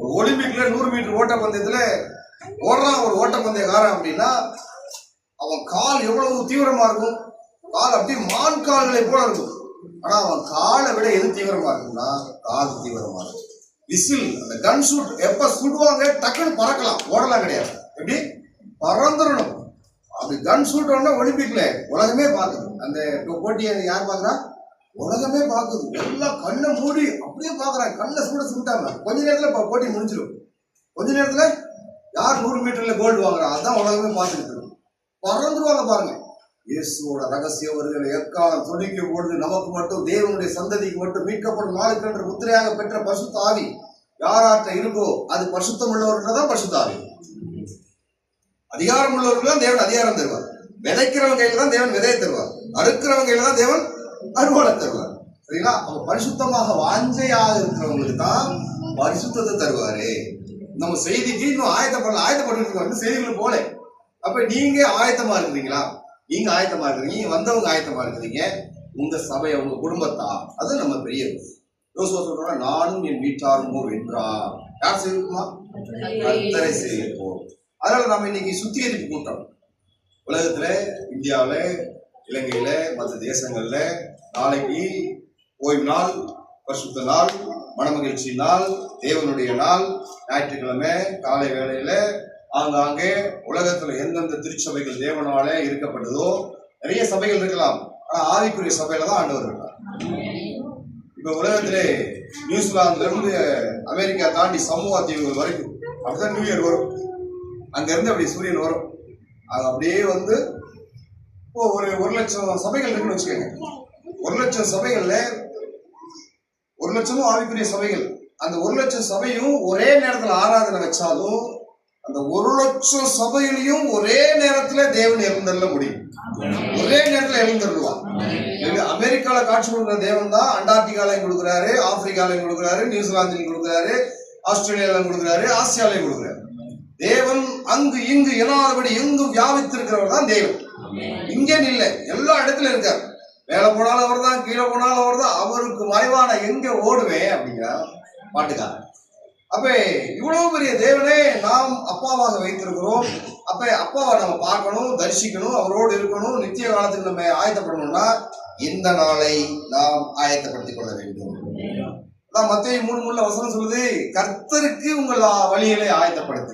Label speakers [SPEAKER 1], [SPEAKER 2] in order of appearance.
[SPEAKER 1] ஒரு ஒலிம்பிக்ல நூறு மீட்டர் ஓட்டப்பந்தயத்துல ஓடுறான் ஒரு ஓட்டப்பந்தயக்காரன் அப்படின்னா அவன் கால் எவ்வளவு தீவிரமா இருக்கும்? கால் அப்படியே மான் கால்களை போல இருக்கும். ஆனா அவன் காலை விட எது தீவிரமா இருக்கும்னா கால் தீவிரமா இருக்கும். விசில் அந்த கன் ஷூட் எப்ப சுடுவாங்க டக்குன்னு பறக்கலாம். ஓடலாம் கிடையாது. எப்படி? பறந்துடணும். அப்படி கன் ஷூட் ஒன்னா ஒலிம்பிக்ல உலகமே பார்க்குது. அந்த போட்டியை யார் பார்க்கறா? உலகமே பார்க்குது. எல்லாம் கண்ணை மூடி அப்படியே பார்க்குறாங்க. கண்ணை சூட சுட்டாங்க. கொஞ்ச நேரத்தில் போட்டி முடிஞ்சிடும். கொஞ்ச நேரத்தில் யார் நூறு மீட்டரில் கோல்டு வாங்குறா? அதான் உலகமே பார்த்துட்டு இருக்கு. பறந்துருவாங்க பாருங்க. இயேசுவோட ரகசிய வருகிற எக்காலம் துணிக்கும் பொழுது நமக்கு மட்டும் தேவனுடைய சந்ததிக்கு மட்டும் மீட்கப்படும் நாளுக்கு என்று முத்திரையாக பெற்ற பசுத்த ஆவி யாராற்ற இருக்கோ அது பரிசுத்தம் உள்ளவர்ன்றதான் பரிசுத்த ஆவி அதிகாரம் உள்ளவர்கள் தான் தேவன் அதிகாரம் தருவார். விதைக்கிறவங்க கையில தான் தேவன் விதையை தருவார். அறுக்கிறவங்க கையில தான் தேவன் அறுவடை தருவார் சரிங்களா? அப்ப பரிசுத்தமாக வாஞ்சையாக இருக்கிறவங்களுக்கு தான் பரிசுத்தத்தை தருவாரு. நம்ம செய்திக்கு இன்னும் ஆயத்தப்படல ஆயத்தப்பட்டு வந்து செய்திகள் போல. அப்ப நீங்க ஆயத்தமா இருக்கிறீங்களா? நீங்க ஆயத்தமா இருக்கிறீங்க வந்தவங்க ஆயத்தமா இருக்கிறீங்க. உங்க சபை உங்க குடும்பத்தா? அது நம்ம பெரிய யோசுவா சொல்றோம்னா நானும் என் வீட்டாருமோ வென்றா. யார் செய்யுமா கத்தரை செய்வோம் அதனால நம்ம இன்னைக்கு சுத்திகரிப்பு கூட்டம். உலகத்துல இந்தியாவில இலங்கையில மற்ற தேசங்கள்ல நாளைக்கு ஓய்வு நாள் பரிசுத்த நாள் மனமகிழ்ச்சி நாள் தேவனுடைய நாள் ஞாயிற்றுக்கிழமை காலை வேளையில ஆங்காங்கே உலகத்துல எந்தெந்த திருச்சபைகள் தேவனால இருக்கப்பட்டதோ நிறைய சபைகள் இருக்கலாம். ஆனா ஆவிக்குரிய சபையில தான் ஆண்டவர் இருக்கார். இப்ப உலகத்திலே நியூசிலாந்துல இருந்து அமெரிக்கா தாண்டி சமூக தீவுகள் வரைக்கும் அப்படிதான் நியூ இயர் வரும். அங்க இருந்து அப்படி சூரியன் வரும். அது அப்படியே வந்து இப்போ ஒரு ஒரு லட்சம் சபைகள் இருக்குன்னு வச்சுக்கோங்க. ஒரு லட்சம் சபைகள்ல ஒரு லட்சமும் ஆவிக்குரிய சபைகள். அந்த ஒரு லட்சம் சபையும் ஒரே நேரத்துல ஆராதனை வச்சாலும் அந்த ஒரு லட்சம் சபையிலையும் ஒரே நேரத்துல தேவன் எழுந்தள்ள முடியும். ஒரே நேரத்துல எழுந்துருவான் இது அமெரிக்கால காட்சி கொடுக்குற தேவன் தான் அண்டார்டிகாலையும் கொடுக்குறாரு ஆப்பிரிக்காலையும் கொடுக்குறாரு நியூசிலாந்திலையும் கொடுக்குறாரு ஆஸ்திரேலியாலையும் கொடுக்குறாரு ஆசியாலையும் கொடுக்குறாரு. தேவன் அங்கு இங்கு எனாதபடி எங்கும் வியாபித்திருக்கிறவர் தான் தேவன். இங்கே இல்லை எல்லா இடத்துல இருக்கார் மேலே போனாலும் அவர் தான் கீழே போனாலும் அவர் தான் அவருக்கு மறைவான எங்கே ஓடுவேன் அப்படிங்கிறார் பாட்டுக்காரன் அப்ப இவ்வளவு பெரிய தேவனே நாம் அப்பாவாக வைத்திருக்கிறோம். அப்ப அப்பாவை நம்ம பார்க்கணும் தரிசிக்கணும் அவரோடு இருக்கணும். நித்திய காலத்துக்கு நம்ம ஆயத்தப்படணும்னா இந்த நாளை நாம் ஆயத்தப்படுத்திக் கொள்ள வேண்டும். மத்திய மூணு மூணுல வசனம் சொல்லுது கர்த்தருக்கு உங்கள் வழிகளை ஆயத்தப்படுத்து